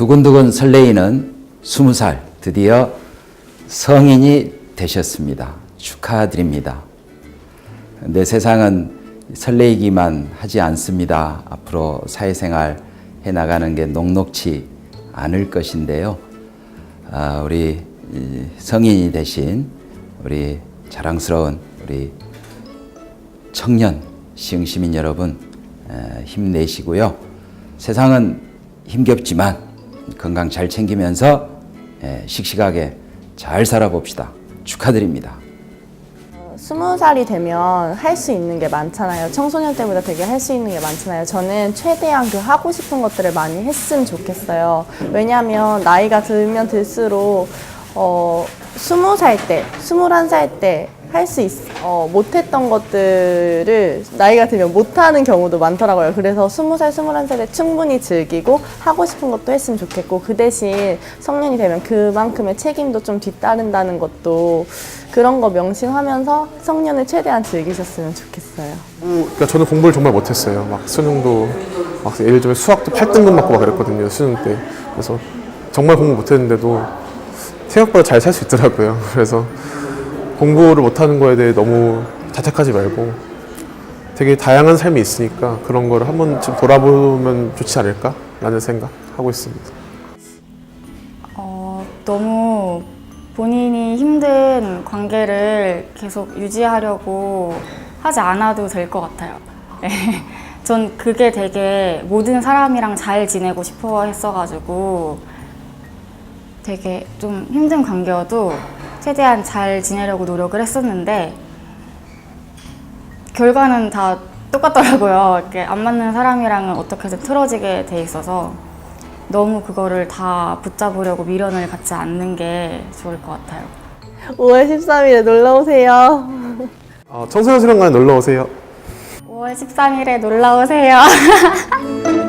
두근두근 설레이는 스무 살 드디어 성인이 되셨습니다. 축하드립니다. 내 세상은 설레이기만 하지 않습니다. 앞으로 사회생활 해 나가는 게 녹록치 않을 것인데요. 아, 우리 이 성인이 되신 우리 자랑스러운 우리 청년 시흥 시민 여러분 에, 힘내시고요. 세상은 힘겹지만 건강 잘 챙기면서 에, 씩씩하게 잘 살아봅시다. 축하드립니다. 스무 살이 되면 할 수 있는 게 많잖아요. 청소년 때보다 되게 할 수 있는 게 많잖아요. 저는 최대한 그 하고 싶은 것들을 많이 했으면 좋겠어요. 왜냐하면 나이가 들면 들수록 어 스무 살 때, 스물한 살 때 할 수 있, 어, 못했던 것들을 나이가 들면 못하는 경우도 많더라고요. 그래서 스무 살, 스물한 살에 충분히 즐기고 하고 싶은 것도 했으면 좋겠고 그 대신 성년이 되면 그만큼의 책임도 좀 뒤따른다는 것도 그런 거 명심하면서 성년을 최대한 즐기셨으면 좋겠어요. 그러니까 저는 공부를 정말 못했어요. 막 수능도 막 예를 들면 수학도 8등급 맞고 막 그랬거든요. 수능 때. 그래서 정말 공부 못했는데도 생각보다 잘 살 수 있더라고요. 그래서 공부를 못하는 거에 대해 너무 자책하지 말고 되게 다양한 삶이 있으니까 그런 거를 한 번쯤 돌아보면 좋지 않을까라는 생각 하고 있습니다. 어, 너무 본인이 힘든 관계를 계속 유지하려고 하지 않아도 될 것 같아요. 네. 전 그게 되게 모든 사람이랑 잘 지내고 싶어 했어가지고 되게 좀 힘든 관계여도 최대한 잘 지내려고 노력을 했었는데 결과는 다 똑같더라고요. 이렇게 안 맞는 사람이랑은 어떻게든 틀어지게 돼 있어서 너무 그거를 다 붙잡으려고 미련을 갖지 않는 게 좋을 것 같아요. 5월 13일에 놀러 오세요. 어, 청소년 수련관에 놀러 오세요. 5월 13일에 놀러 오세요.